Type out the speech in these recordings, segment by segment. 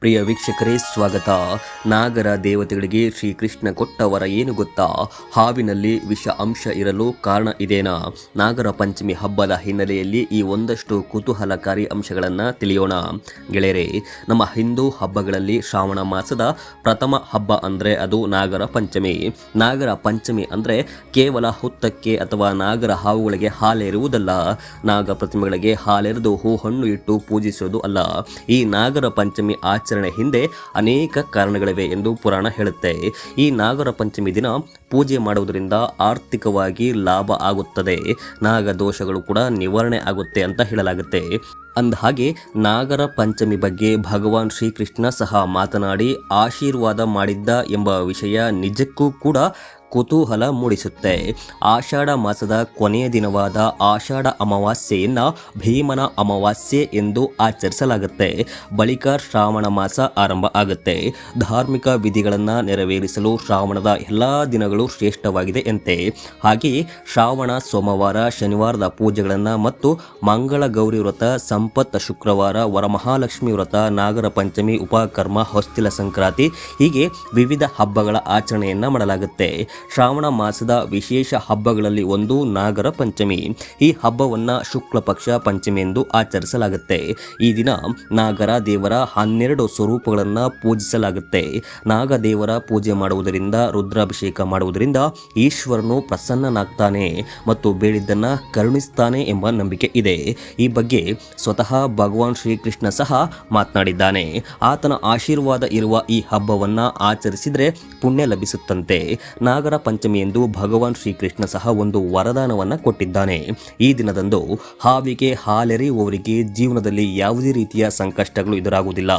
ಪ್ರಿಯ ವೀಕ್ಷಕರೇ, ಸ್ವಾಗತ. ನಾಗರ ದೇವತೆಗಳಿಗೆ ಶ್ರೀಕೃಷ್ಣ ಕೊಟ್ಟವರ ಏನು ಗೊತ್ತಾ? ಹಾವಿನಲ್ಲಿ ವಿಷ ಅಂಶ ಇರಲು ಕಾರಣ ಇದೇನಾ? ನಾಗರ ಪಂಚಮಿ ಹಬ್ಬದ ಹಿನ್ನೆಲೆಯಲ್ಲಿ ಈ ಒಂದಷ್ಟು ಕುತೂಹಲಕಾರಿ ಅಂಶಗಳನ್ನು ತಿಳಿಯೋಣ. ಗೆಳೆಯರೆ, ನಮ್ಮ ಹಿಂದೂ ಹಬ್ಬಗಳಲ್ಲಿ ಶ್ರಾವಣ ಮಾಸದ ಪ್ರಥಮ ಹಬ್ಬ ಅಂದರೆ ಅದು ನಾಗರ ಪಂಚಮಿ. ನಾಗರ ಪಂಚಮಿ ಅಂದರೆ ಕೇವಲ ಹುತ್ತಕ್ಕೆ ಅಥವಾ ನಾಗರ ಹಾವುಗಳಿಗೆ ಹಾಲೆರುವುದಲ್ಲ. ನಾಗ ಪ್ರತಿಮೆಗಳಿಗೆ ಹಾಲೆರೆದು ಹೂ ಹಣ್ಣು ಇಟ್ಟು ಪೂಜಿಸುವುದು ಅಲ್ಲ. ಈ ನಾಗರ ಪಂಚಮಿ ಆಚರಣೆ ಹಿಂದೆ ಅನೇಕ ಕಾರಣಗಳಿವೆ ಎಂದು ಪುರಾಣ ಹೇಳುತ್ತೆ. ಈ ನಾಗರ ಪಂಚಮಿ ದಿನ ಪೂಜೆ ಮಾಡುವುದರಿಂದ ಆರ್ಥಿಕವಾಗಿ ಲಾಭ ಆಗುತ್ತದೆ. ನಾಗ ದೋಷಗಳು ಕೂಡ ನಿವಾರಣೆ ಆಗುತ್ತೆ ಅಂತ ಹೇಳಲಾಗುತ್ತೆ. ಅಂದ ಹಾಗೆ ನಾಗರ ಪಂಚಮಿ ಬಗ್ಗೆ ಭಗವಾನ್ ಶ್ರೀಕೃಷ್ಣ ಸಹ ಮಾತನಾಡಿ ಆಶೀರ್ವಾದ ಮಾಡಿದ್ದ ಎಂಬ ವಿಷಯ ನಿಜಕ್ಕೂ ಕೂಡ ಕುತೂಹಲ ಮೂಡಿಸುತ್ತೆ. ಆಷಾಢ ಮಾಸದ ಕೊನೆಯ ದಿನವಾದ ಆಷಾಢ ಅಮಾವಾಸ್ಯೆಯನ್ನು ಭೀಮನ ಅಮಾವಾಸ್ಯೆ ಎಂದು ಆಚರಿಸಲಾಗುತ್ತೆ. ಬಳಿಕ ಶ್ರಾವಣ ಮಾಸ ಆರಂಭ ಆಗುತ್ತೆ. ಧಾರ್ಮಿಕ ವಿಧಿಗಳನ್ನು ನೆರವೇರಿಸಲು ಶ್ರಾವಣದ ಎಲ್ಲ ದಿನಗಳು ಶ್ರೇಷ್ಠವಾಗಿದೆ ಎಂತೆ. ಹಾಗೆಯೇ ಶ್ರಾವಣ, ಸೋಮವಾರ, ಶನಿವಾರದ ಪೂಜೆಗಳನ್ನು ಮತ್ತು ಮಂಗಳ ಗೌರಿ ವ್ರತ, ಸಂಪತ್ ಶುಕ್ರವಾರ, ವರಮಹಾಲಕ್ಷ್ಮಿ ವ್ರತ, ನಾಗರ ಪಂಚಮಿ, ಉಪಕರ್ಮ, ಹೊಸ್ತಿಲ ಸಂಕ್ರಾಂತಿ ಹೀಗೆ ವಿವಿಧ ಹಬ್ಬಗಳ ಆಚರಣೆಯನ್ನು ಮಾಡಲಾಗುತ್ತೆ. ಶ್ರಾವಣ ಮಾಸದ ವಿಶೇಷ ಹಬ್ಬಗಳಲ್ಲಿ ಒಂದು ನಾಗರ ಪಂಚಮಿ. ಈ ಹಬ್ಬವನ್ನು ಶುಕ್ಲ ಪಕ್ಷ ಪಂಚಮಿ ಎಂದು ಆಚರಿಸಲಾಗುತ್ತೆ. ಈ ದಿನ ನಾಗರ ದೇವರ ಹನ್ನೆರಡು ಸ್ವರೂಪಗಳನ್ನು ಪೂಜಿಸಲಾಗುತ್ತೆ. ನಾಗದೇವರ ಪೂಜೆ ಮಾಡುವುದರಿಂದ, ರುದ್ರಾಭಿಷೇಕ ಮಾಡುವುದರಿಂದ ಈಶ್ವರನು ಪ್ರಸನ್ನನಾಗ್ತಾನೆ ಮತ್ತು ಬೇಡಿದ್ದನ್ನು ಕರುಣಿಸ್ತಾನೆ ಎಂಬ ನಂಬಿಕೆ ಇದೆ. ಈ ಬಗ್ಗೆ ಸ್ವತಃ ಭಗವಾನ್ ಶ್ರೀಕೃಷ್ಣ ಸಹ ಮಾತನಾಡಿದ್ದಾನೆ. ಆತನ ಆಶೀರ್ವಾದ ಇರುವ ಈ ಹಬ್ಬವನ್ನು ಆಚರಿಸಿದರೆ ಪುಣ್ಯ ಲಭಿಸುತ್ತಂತೆ. ನಾಗರ ಪಂಚಮಿ ಎಂದು ಭಗವಾನ್ ಶ್ರೀಕೃಷ್ಣ ಸಹ ಒಂದು ವರದಾನವನ್ನು ಕೊಟ್ಟಿದ್ದಾನೆ. ಈ ದಿನದಂದು ಹಾವಿಗೆ ಹಾಲೆರೆಯುವವರಿಗೆ ಜೀವನದಲ್ಲಿ ಯಾವುದೇ ರೀತಿಯ ಸಂಕಷ್ಟಗಳು ಎದುರಾಗುವುದಿಲ್ಲ.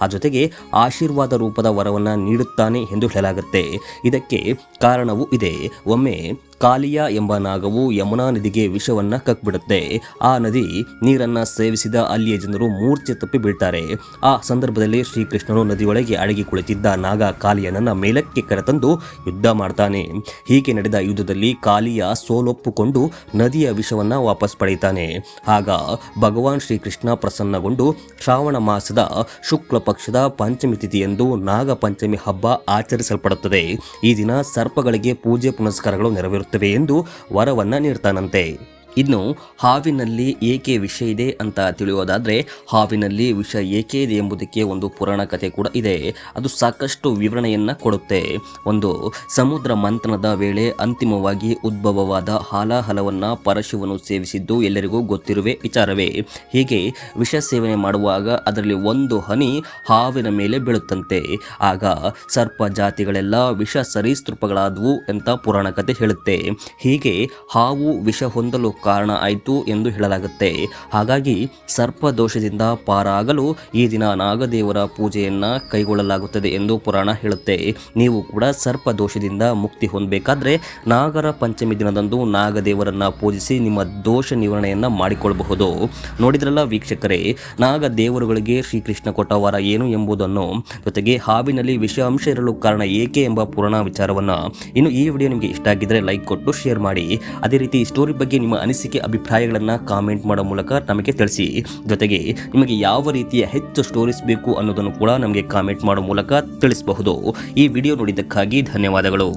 ಆ ಜೊತೆಗೆ ಆಶೀರ್ವಾದ ರೂಪದ ವರವನ್ನು ನೀಡುತ್ತಾನೆ ಎಂದು ಹೇಳಲಾಗುತ್ತೆ. ಇದಕ್ಕೆ ಕಾರಣವೂ ಇದೆ. ಒಮ್ಮೆ ಕಾಲಿಯ ಎಂಬ ನಾಗವು ಯಮುನಾ ನದಿಗೆ ವಿಷವನ್ನ ಕಕ್ಬಿಡುತ್ತೆ. ಆ ನದಿ ನೀರನ್ನ ಸೇವಿಸಿದ ಅಲ್ಲಿಯ ಜನರು ಮೂರ್ಛೆ ತಪ್ಪಿ ಬೀಳ್ತಾರೆ. ಆ ಸಂದರ್ಭದಲ್ಲಿ ಶ್ರೀಕೃಷ್ಣನು ನದಿಯೊಳಗೆ ಅಡಗಿ ಕುಳಿತಿದ್ದ ನಾಗ ಕಾಲಿಯನನ್ನ ಮೇಲಕ್ಕೆ ಕರೆತಂದು ಯುದ್ಧ ಮಾಡ್ತಾನೆ. ಹೀಗೆ ನಡೆದ ಯುದ್ಧದಲ್ಲಿ ಕಾಲಿಯ ಸೋಲೊಪ್ಪುಕೊಂಡು ನದಿಯ ವಿಷವನ್ನ ವಾಪಸ್ ಪಡೆಯುತ್ತಾನೆ. ಆಗ ಭಗವಾನ್ ಶ್ರೀಕೃಷ್ಣ ಪ್ರಸನ್ನಗೊಂಡು ಶ್ರಾವಣ ಮಾಸದ ಶುಕ್ಲ ಪಕ್ಷದ ಪಂಚಮಿ ತಿಥಿಯಂದು ನಾಗ ಪಂಚಮಿ ಹಬ್ಬ ಆಚರಿಸಲ್ಪಡುತ್ತದೆ. ಈ ದಿನ ಸರ್ಪಗಳಿಗೆ ಪೂಜೆ ಪುನಸ್ಕಾರಗಳು ನೆರವೇರುತ್ತವೆ. ಎಂದು ವರವನ್ನ ನೀಡ್ತಾನಂತೆ. ಇನ್ನು ಹಾವಿನಲ್ಲಿ ಏಕೆ ವಿಷ ಇದೆ ಅಂತ ತಿಳಿಯೋದಾದರೆ ಹಾವಿನಲ್ಲಿ ವಿಷ ಏಕೆ ಇದೆ ಎಂಬುದಕ್ಕೆ ಒಂದು ಪುರಾಣ ಕಥೆ ಕೂಡ ಇದೆ. ಅದು ಸಾಕಷ್ಟು ವಿವರಣೆಯನ್ನು ಕೊಡುತ್ತೆ. ಒಂದು, ಸಮುದ್ರ ಮಂಥನದ ವೇಳೆ ಅಂತಿಮವಾಗಿ ಉದ್ಭವವಾದ ಹಾಲಾಹಲವನ್ನು ಪರಶಿವನು ಸೇವಿಸಿದ್ದು ಎಲ್ಲರಿಗೂ ಗೊತ್ತಿರುವೆ ವಿಚಾರವೇ. ಹೀಗೆ ವಿಷ ಸೇವನೆ ಮಾಡುವಾಗ ಅದರಲ್ಲಿ ಒಂದು ಹನಿ ಹಾವಿನ ಮೇಲೆ ಬೀಳುತ್ತಂತೆ. ಆಗ ಸರ್ಪ ಜಾತಿಗಳೆಲ್ಲ ವಿಷ ಸರೀಸೃಪಗಳಾದವು ಅಂತ ಪುರಾಣ ಕಥೆ ಹೇಳುತ್ತೆ. ಹೀಗೆ ಹಾವು ವಿಷ ಹೊಂದಲು ಕಾರಣ ಆಯಿತು ಎಂದು ಹೇಳಲಾಗುತ್ತೆ. ಹಾಗಾಗಿ ಸರ್ಪ ದೋಷದಿಂದ ಪಾರಾಗಲು ಈ ದಿನ ನಾಗದೇವರ ಪೂಜೆಯನ್ನು ಕೈಗೊಳ್ಳಲಾಗುತ್ತದೆ ಎಂದು ಪುರಾಣ ಹೇಳುತ್ತೆ. ನೀವು ಕೂಡ ಸರ್ಪ ದೋಷದಿಂದ ಮುಕ್ತಿ ಹೊಂದಬೇಕಾದ್ರೆ ನಾಗರ ಪಂಚಮಿ ದಿನದಂದು ನಾಗದೇವರನ್ನ ಪೂಜಿಸಿ ನಿಮ್ಮ ದೋಷ ನಿವಾರಣೆಯನ್ನು ಮಾಡಿಕೊಳ್ಳಬಹುದು ನೋಡಿದ್ರಲ್ಲ ವೀಕ್ಷಕರೇ, ನಾಗದೇವರುಗಳಿಗೆ ಶ್ರೀಕೃಷ್ಣ ಕೊಟ್ಟ ವರ ಏನು ಎಂಬುದನ್ನು? ಜೊತೆಗೆ ಹಾವಿನಲ್ಲಿ ವಿಷ ಅಂಶ ಇರಲು ಕಾರಣ ಏಕೆ ಎಂಬ ಪುರಾಣ ವಿಚಾರವನ್ನ. ಇನ್ನು ಈ ವಿಡಿಯೋ ನಿಮಗೆ ಇಷ್ಟ ಆಗಿದ್ರೆ ಲೈಕ್ ಕೊಟ್ಟು ಶೇರ್ ಮಾಡಿ. ಅದೇ ರೀತಿ ಸ್ಟೋರಿ ಬಗ್ಗೆ ನಿಮ್ಮ ಅನಿಸಿಕೆ ಅಭಿಪ್ರಾಯಗಳನ್ನು ಕಾಮೆಂಟ್ ಮಾಡೋ ಮೂಲಕ ನಮಗೆ ತಿಳಿಸಿ. ಜೊತೆಗೆ ನಿಮಗೆ ಯಾವ ರೀತಿಯ ಹೆಚ್ಚು ಸ್ಟೋರೀಸ್ ಬೇಕು ಅನ್ನೋದನ್ನು ಕೂಡ ನಮಗೆ ಕಾಮೆಂಟ್ ಮಾಡೋ ಮೂಲಕ ತಿಳಿಸಬಹುದು. ಈ ವಿಡಿಯೋ ನೋಡಿದ್ದಕ್ಕಾಗಿ ಧನ್ಯವಾದಗಳು.